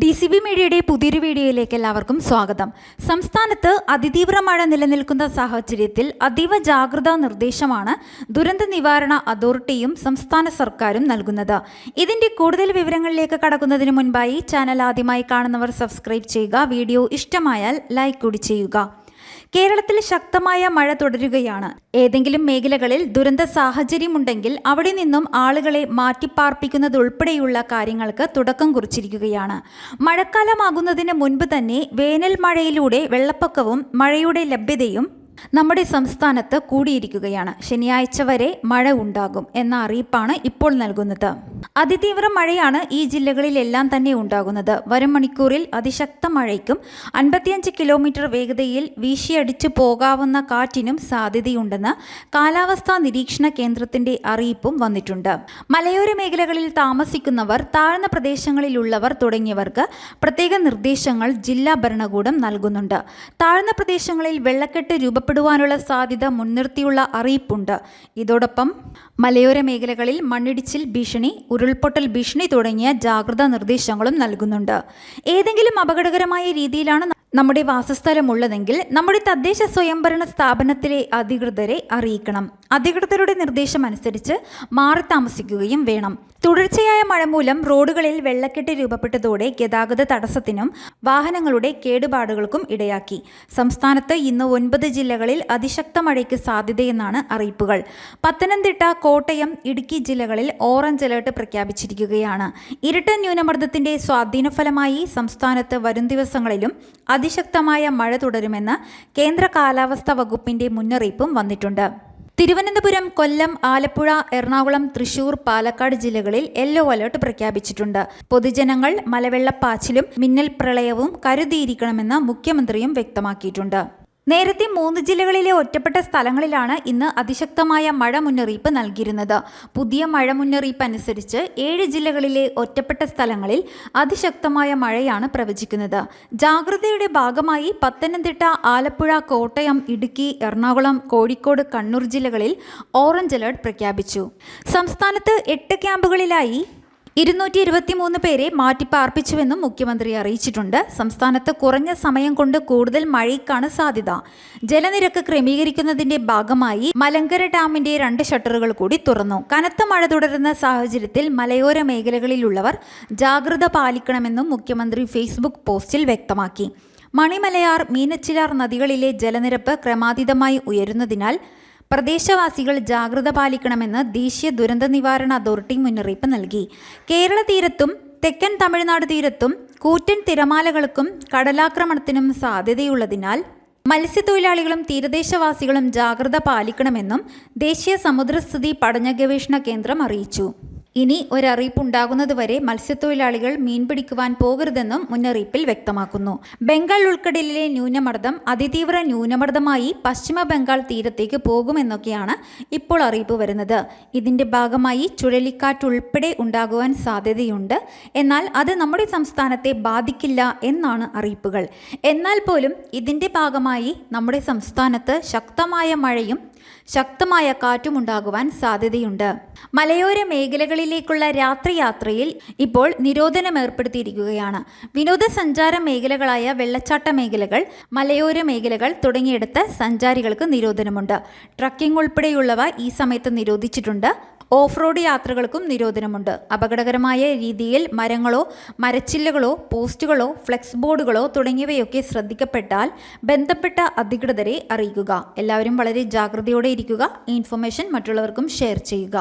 D C B മീഡിയയുടെ പുതിയൊരു വീഡിയോയിലേക്ക് എല്ലാവർക്കും സ്വാഗതം. സംസ്ഥാനത്ത് അതിതീവ്ര മഴ നിലനിൽക്കുന്ന സാഹചര്യത്തിൽ അതീവ ജാഗ്രതാ നിർദ്ദേശമാണ് ദുരന്ത നിവാരണ അതോറിറ്റിയും സംസ്ഥാന സർക്കാരും നൽകുന്നത്. ഇതിന്റെ കൂടുതൽ വിവരങ്ങളിലേക്ക് കടക്കുന്നതിന് മുൻപായി ചാനൽ ആദ്യമായി കാണുന്നവർ സബ്സ്ക്രൈബ് ചെയ്യുക. വീഡിയോ ഇഷ്ടമായാൽ ലൈക്ക് കൂടി ചെയ്യുക. കേരളത്തിൽ ശക്തമായ മഴ തുടരുകയാണ്. ഏതെങ്കിലും മേഖലകളിൽ ദുരന്ത സാഹചര്യമുണ്ടെങ്കിൽ അവിടെ നിന്നും ആളുകളെ മാറ്റിപ്പാർപ്പിക്കുന്നതുൾപ്പെടെയുള്ള കാര്യങ്ങൾക്ക് തുടക്കം കുറിച്ചിരിക്കുകയാണ്. മഴക്കാലമാകുന്നതിന് മുൻപ് തന്നെ വേനൽ മഴയിലൂടെ വെള്ളപ്പൊക്കവും മഴയുടെ ലഭ്യതയും നമ്മുടെ സംസ്ഥാനത്ത് കൂടിയിരിക്കുകയാണ്. ശനിയാഴ്ച വരെ മഴ ഉണ്ടാകും എന്ന അറിയിപ്പാണ് ഇപ്പോൾ നൽകുന്നത്. അതിതീവ്ര മഴയാണ് ഈ ജില്ലകളിലെല്ലാം തന്നെ ഉണ്ടാകുന്നത്. വരും മണിക്കൂറിൽ അതിശക്ത മഴയ്ക്കും അൻപത്തിയഞ്ച് കിലോമീറ്റർ വേഗതയിൽ വീശിയടിച്ചു പോകാവുന്ന കാറ്റിനും സാധ്യതയുണ്ടെന്ന് കാലാവസ്ഥാ നിരീക്ഷണ കേന്ദ്രത്തിന്റെ അറിയിപ്പും വന്നിട്ടുണ്ട്. മലയോര മേഖലകളിൽ താമസിക്കുന്നവർ താഴ്ന്ന പ്രദേശങ്ങളിലുള്ളവർ തുടങ്ങിയവർക്ക് പ്രത്യേക നിർദ്ദേശങ്ങൾ ജില്ലാ ഭരണകൂടം നൽകുന്നുണ്ട്. താഴ്ന്ന പ്രദേശങ്ങളിൽ വെള്ളക്കെട്ട് രൂപപ്പെടുവാനുള്ള സാധ്യത മുൻനിർത്തിയുള്ള അറിയിപ്പുണ്ട്. ഇതോടൊപ്പം മലയോര മേഖലകളിൽ മണ്ണിടിച്ചിൽ ഭീഷണി ഉരുൾപൊട്ടൽ ഭീഷണി തുടങ്ങിയ ജാഗ്രതാ നിർദ്ദേശങ്ങളും നൽകുന്നുണ്ട്. ഏതെങ്കിലും അപകടകരമായ രീതിയിലാണ് നമ്മുടെ വാസസ്ഥലമുള്ളതെങ്കിൽ നമ്മുടെ തദ്ദേശ സ്വയംഭരണ സ്ഥാപനത്തിലെ അധികൃതരെ അറിയിക്കണം. അധികൃതരുടെ നിർദ്ദേശം അനുസരിച്ച് മാറി താമസിക്കുകയും വേണം. തുടർച്ചയായ മഴ മൂലം റോഡുകളിൽ വെള്ളക്കെട്ട് രൂപപ്പെട്ടതോടെ ഗതാഗത തടസ്സത്തിനും വാഹനങ്ങളുടെ കേടുപാടുകൾക്കും ഇടയാക്കി. സംസ്ഥാനത്ത് ഇന്ന് ഒൻപത് ജില്ലകളിൽ അതിശക്ത മഴയ്ക്ക് സാധ്യതയെന്നാണ് അറിയിപ്പുകൾ. പത്തനംതിട്ട കോട്ടയം ഇടുക്കി ജില്ലകളിൽ ഓറഞ്ച് അലേർട്ട് പ്രഖ്യാപിച്ചിരിക്കുകയാണ്. ഇരട്ട ന്യൂനമർദ്ദത്തിന്റെ സ്വാധീനഫലമായി സംസ്ഥാനത്ത് വരും ദിവസങ്ങളിലും അതിശക്തമായ മഴ തുടരുമെന്ന് കേന്ദ്ര കാലാവസ്ഥാ വകുപ്പിന്റെ മുന്നറിയിപ്പും വന്നിട്ടുണ്ട്. തിരുവനന്തപുരം കൊല്ലം ആലപ്പുഴ എറണാകുളം തൃശൂർ പാലക്കാട് ജില്ലകളിൽ യെല്ലോ അലർട്ട് പ്രഖ്യാപിച്ചിട്ടുണ്ട്. പൊതുജനങ്ങൾ മലവെള്ളപ്പാച്ചിലും മിന്നൽ പ്രളയവും കരുതിയിരിക്കണമെന്ന് മുഖ്യമന്ത്രിയും വ്യക്തമാക്കിയിട്ടുണ്ട്. നേരത്തെ മൂന്ന് ജില്ലകളിലെ ഒറ്റപ്പെട്ട സ്ഥലങ്ങളിലാണ് ഇന്ന് അതിശക്തമായ മഴ മുന്നറിയിപ്പ് നൽകിയിരുന്നത്. പുതിയ മഴ മുന്നറിയിപ്പ് അനുസരിച്ച് ഏഴ് ജില്ലകളിലെ ഒറ്റപ്പെട്ട സ്ഥലങ്ങളിൽ അതിശക്തമായ മഴയാണ് പ്രവചിക്കുന്നത്. ജാഗ്രതയുടെ ഭാഗമായി പത്തനംതിട്ട ആലപ്പുഴ കോട്ടയം ഇടുക്കി എറണാകുളം കോഴിക്കോട് കണ്ണൂർ ജില്ലകളിൽ ഓറഞ്ച് അലർട്ട് പ്രഖ്യാപിച്ചു. സംസ്ഥാനത്ത് എട്ട് ക്യാമ്പുകളിലായി ഇരുന്നൂറ്റി ഇരുപത്തിമൂന്ന് പേരെ മാറ്റിപ്പാർപ്പിച്ചുവെന്നും മുഖ്യമന്ത്രി അറിയിച്ചിട്ടുണ്ട്. സംസ്ഥാനത്ത് കുറഞ്ഞ സമയം കൊണ്ട് കൂടുതൽ മഴയ്ക്കാണ് സാധ്യത. ജലനിരക്ക് ക്രമീകരിക്കുന്നതിന്റെ ഭാഗമായി മലങ്കര ഡാമിന്റെ രണ്ട് ഷട്ടറുകൾ കൂടി തുറന്നു. കനത്ത മഴ തുടരുന്ന സാഹചര്യത്തിൽ മലയോര മേഖലകളിലുള്ളവർ ജാഗ്രത പാലിക്കണമെന്നും മുഖ്യമന്ത്രി ഫേസ്ബുക്ക് പോസ്റ്റിൽ വ്യക്തമാക്കി. മണിമലയാർ മീനച്ചിലാർ നദികളിലെ ജലനിരപ്പ് ക്രമാതീതമായി ഉയരുന്നതിനാൽ പ്രദേശവാസികൾ ജാഗ്രത പാലിക്കണമെന്ന് ദേശീയ ദുരന്ത നിവാരണ അതോറിറ്റി മുന്നറിയിപ്പ് നൽകി. കേരള തീരത്തും തെക്കൻ തമിഴ്നാട് തീരത്തും കൂറ്റൻ തിരമാലകൾക്കും കടലാക്രമണത്തിനും സാധ്യതയുള്ളതിനാൽ മത്സ്യത്തൊഴിലാളികളും തീരദേശവാസികളും ജാഗ്രത പാലിക്കണമെന്നും ദേശീയ സമുദ്രസ്ഥിതി പഠന ഗവേഷണ കേന്ദ്രം അറിയിച്ചു. ഇനി ഒരറിയിപ്പുണ്ടാകുന്നതുവരെ മത്സ്യത്തൊഴിലാളികൾ മീൻ പിടിക്കുവാൻ പോകരുതെന്നും മുന്നറിയിപ്പിൽ വ്യക്തമാക്കുന്നു. ബംഗാൾ ഉൾക്കടലിലെ ന്യൂനമർദ്ദം അതിതീവ്ര ന്യൂനമർദ്ദമായി പശ്ചിമ ബംഗാൾ തീരത്തേക്ക് പോകുമെന്നൊക്കെയാണ് ഇപ്പോൾ അറിയിപ്പ് വരുന്നത്. ഇതിന്റെ ഭാഗമായി ചുഴലിക്കാറ്റ് ഉൾപ്പെടെ ഉണ്ടാകുവാൻ സാധ്യതയുണ്ട്. എന്നാൽ അത് നമ്മുടെ സംസ്ഥാനത്തെ ബാധിക്കില്ല എന്നാണ് അറിയിപ്പുകൾ. എന്നാൽ പോലും ഇതിന്റെ ഭാഗമായി നമ്മുടെ സംസ്ഥാനത്ത് ശക്തമായ മഴയും ശക്തമായ കാറ്റുമുണ്ടാകുവാൻ സാധ്യതയുണ്ട്. മലയോര മേഖലകളിലേക്കുള്ള രാത്രിയാത്രയിൽ ഇപ്പോൾ നിരോധനം ഏർപ്പെടുത്തിയിരിക്കുകയാണ്. വിനോദസഞ്ചാര മേഖലകളായ വെള്ളച്ചാട്ട മേഖലകൾ മലയോര മേഖലകൾ തുടങ്ങിയിടത്ത് സഞ്ചാരികൾക്ക് നിരോധനമുണ്ട്. ട്രക്കിംഗ് ഉൾപ്പെടെയുള്ളവ ഈ സമയത്ത് നിരോധിച്ചിട്ടുണ്ട്. ഓഫ് റോഡ് യാത്രകൾക്കും നിരോധനമുണ്ട്. അപകടകരമായ രീതിയിൽ മരങ്ങളോ മരച്ചില്ലകളോ പോസ്റ്റുകളോ ഫ്ലെക്സ് ബോർഡുകളോ തുടങ്ങിയവയൊക്കെ ശ്രദ്ധിക്കപ്പെട്ടാൽ ബന്ധപ്പെട്ട അധികൃതരെ അറിയിക്കുക. എല്ലാവരും വളരെ ജാഗ്രതയോടെ ഇരിക്കുക. ഈ ഇൻഫർമേഷൻ മറ്റുള്ളവർക്കും ഷെയർ ചെയ്യുക.